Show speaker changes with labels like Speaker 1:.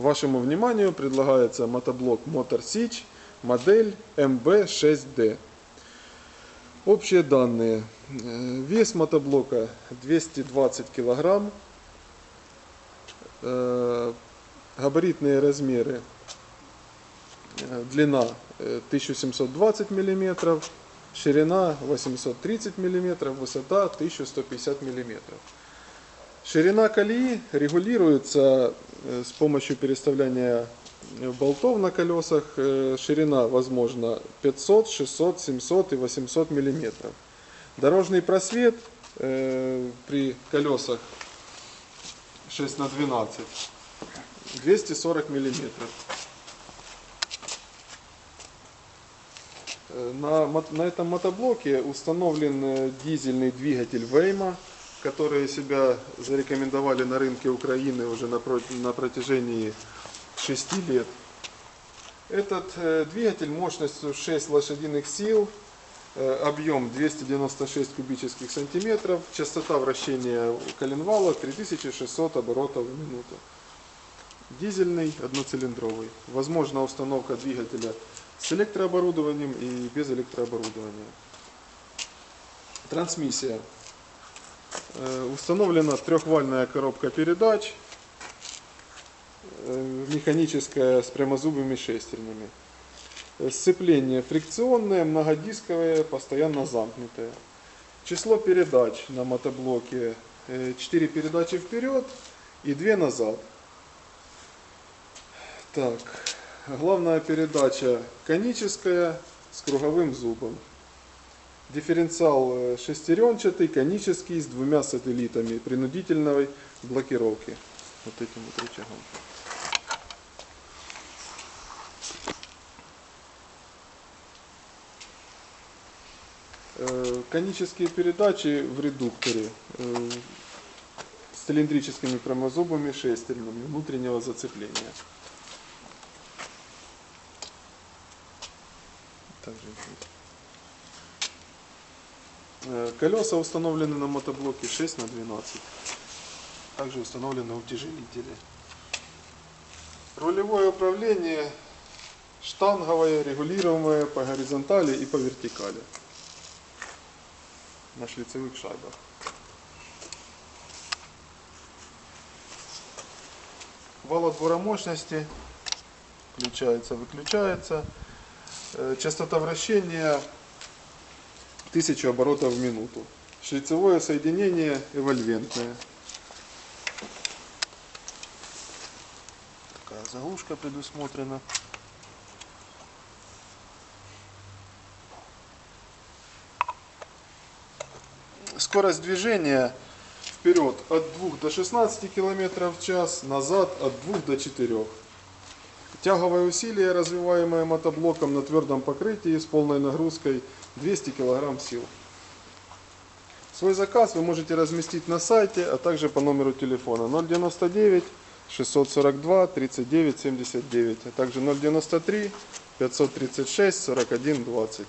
Speaker 1: Вашему вниманию предлагается мотоблок Motor модель MB6D. Общие данные. Э, Вес мотоблока 220 килограмм. Э, Габаритные размеры. Э, Длина э, 1720 миллиметров, ширина 830 миллиметров, высота 1150 миллиметров. Ширина колеи регулируется э, с помощью переставляния э, болтов на колесах. Э, Ширина возможно 500, 600, 700 и 800 миллиметров. Дорожный просвет при колесах 6 на 12 240 миллиметров. На, на этом мотоблоке установлен дизельный двигатель Вейма, которые себя зарекомендовали на рынке Украины уже на, на протяжении 6 лет. Этот э, двигатель мощностью 6 лошадиных сил, э, объем 296 кубических сантиметров, частота вращения коленвала 3600 оборотов в минуту. Дизельный, одноцилиндровый. Возможна установка двигателя с электрооборудованием и без электрооборудования. Трансмиссия. Э, Установлена трехвальная коробка передач, э, механическая с прямозубыми шестернями. Э, Сцепление фрикционное, многодисковое, постоянно замкнутое. Число передач на мотоблоке 4 передачи вперед и 2 назад. Так, главная передача коническая с круговым зубом. Дифференциал э, шестеренчатый, конический, с двумя сателлитами принудительной блокировки. Вот этим вот рычагом. Э, Конические передачи в редукторе э, с цилиндрическими прямозубыми шестернями внутреннего зацепления. Также Колеса установлены на мотоблоке 6 на 12. Также установлены утяжелители. Рулевое управление штанговое, регулируемое по горизонтали и по вертикали. На шлицевых шайбах. Вал отбора мощности включается, выключается. Э, Частота вращения 1000 оборотов в минуту. Шлицевое соединение эвольвентное. Такая заглушка предусмотрена. Скорость движения вперед от 2 до 16 км в час, назад от 2 до 4 Тяговое усилие, развиваемое мотоблоком на твердом покрытии с полной нагрузкой 200 кг сил. Свой заказ вы можете разместить на сайте, а также по номеру телефона 099 642 39 79, а также 093 536 41 20.